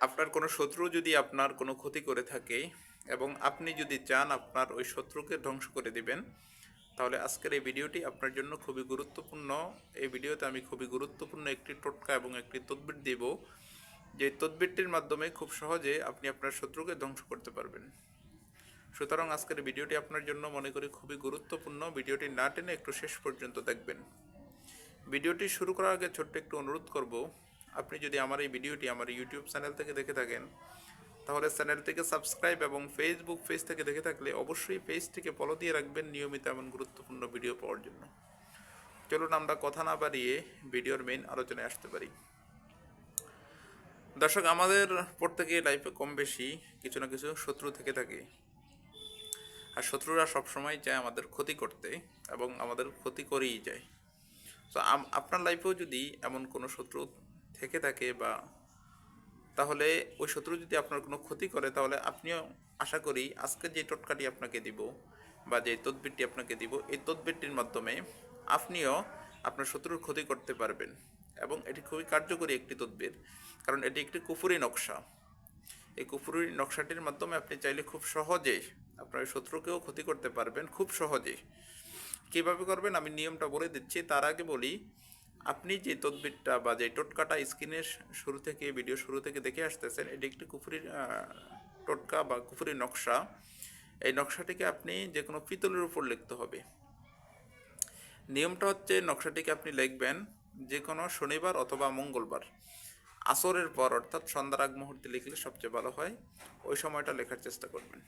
আপনার কোনো শত্রু যদি আপনার কোনো ক্ষতি করে থাকে এবং আপনি যদি চান আপনার ওই শত্রুকে ধ্বংস করে দিবেন, তাহলে আজকের এই ভিডিওটি আপনার জন্য খুবই গুরুত্বপূর্ণ। এই ভিডিওতে আমি খুবই গুরুত্বপূর্ণ একটি টোটকা এবং একটি তদবির দেব, যে তদবিরটির মাধ্যমে খুব সহজে আপনি আপনার শত্রুকে ধ্বংস করতে পারবেন। সুতরাং আজকের ভিডিওটি আপনার জন্য মনে করি খুবই গুরুত্বপূর্ণ। ভিডিওটি না টেনে একটু শেষ পর্যন্ত দেখবেন। ভিডিওটি শুরু করার আগে ছোট্ট একটু অনুরোধ করব আপনি যদি আমার এই ভিডিওটি আমার ইউটিউব চ্যানেল থেকে দেখে থাকেন, তাহলে চ্যানেল থেকে সাবস্ক্রাইব এবং ফেসবুক পেজ থেকে দেখে থাকলে অবশ্যই পেজটিকে ফলো দিয়ে রাখবেন নিয়মিত এমন গুরুত্বপূর্ণ ভিডিও পাওয়ার জন্য। চলুন আমরা কথা না বাড়িয়ে ভিডিওর মেইন আলোচনায় আসতে পারি। দর্শক, আমাদের প্রত্যেকে লাইফে কম বেশি কিছু না কিছু শত্রু থেকে থাকে। আর শত্রুরা সবসময় চায় আমাদের ক্ষতি করতে এবং আমাদের ক্ষতি করেই যায়। তো আপনার লাইফেও যদি এমন কোনো শত্রু থেকে থাকে বা তাহলে ওই শত্রু যদি আপনার কোনো ক্ষতি করে, তাহলে আপনিও আশা করি আজকে যে টোটকাটি আপনাকে দিব বা যে তদবিরটি আপনাকে দিব, এই তদবিরটির মাধ্যমে আপনিও আপনার শত্রুর ক্ষতি করতে পারবেন। এবং এটি খুবই কার্যকরী একটি তদবির, কারণ এটি একটি কুফুরি নকশা। এই কুফুরি নকশাটির মাধ্যমে আপনি চাইলে খুব সহজে আপনার শত্রুকেও ক্ষতি করতে পারবেন, খুব সহজে। কীভাবে করবেন আমি নিয়মটা বলে দিচ্ছি। তার আগে বলি আপনি যে তদবিরটা বা যে টোটকাটা স্ক্রিনের শুরু থেকে, ভিডিও শুরু থেকে দেখে আসতেছেন, এটি একটি কুফুরির টোটকা বা কুফুরির নকশা। এই নকশাটিকে আপনি যে কোনো পিতলের উপর লিখতে হবে। নিয়মটা হচ্ছে নকশাটিকে আপনি লিখবেন যে কোনো শনিবার অথবা মঙ্গলবার। আসরের পর, অর্থাৎ সন্ধ্যার আগ মুহূর্তে লিখলে সবচেয়ে ভালো হয়। ওই সময়টা লেখার চেষ্টা করবেন।